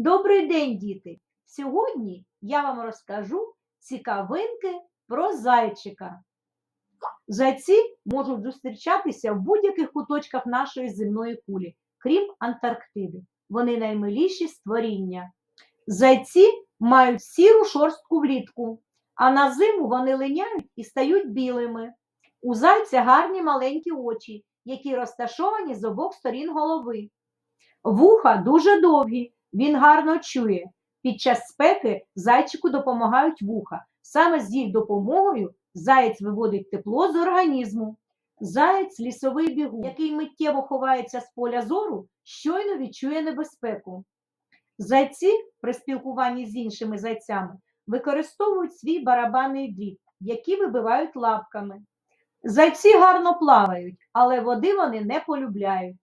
Добрий день, діти! Сьогодні я вам розкажу цікавинки про зайчика. Зайці можуть зустрічатися в будь-яких куточках нашої земної кулі, крім Антарктиди. Вони наймиліші створіння. Зайці мають сіру шорстку влітку, а на зиму вони линяють і стають білими. У зайця гарні маленькі очі, які розташовані з обох сторін голови. Вуха дуже довгі, він гарно чує. Під час спеки зайчику допомагають вуха. Саме з їх допомогою заєць виводить тепло з організму. Заєць лісовий бігун, який миттєво ховається з поля зору, щойно відчує небезпеку. Зайці при спілкуванні з іншими зайцями використовують свій барабанний дріт, який вибивають лапками. Зайці гарно плавають, але води вони не полюбляють.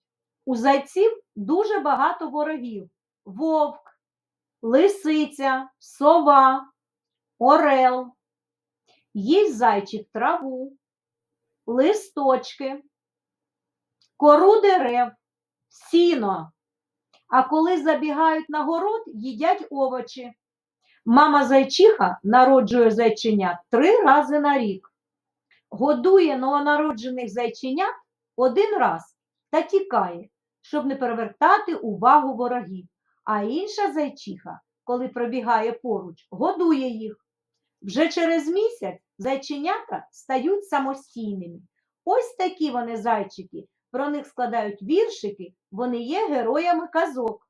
У зайців дуже багато ворогів: вовк, лисиця, сова, орел. Їсть зайчик траву, листочки, кору дерев, сіно. А коли забігають на город, їдять овочі. Мама зайчиха народжує зайченят три рази на рік. Годує новонароджених зайченят один раз та тікає, щоб не привертати увагу ворогів. А інша зайчиха, коли пробігає поруч, годує їх. Вже через місяць зайченята стають самостійними. Ось такі вони зайчики. Про них складають віршики, вони є героями казок.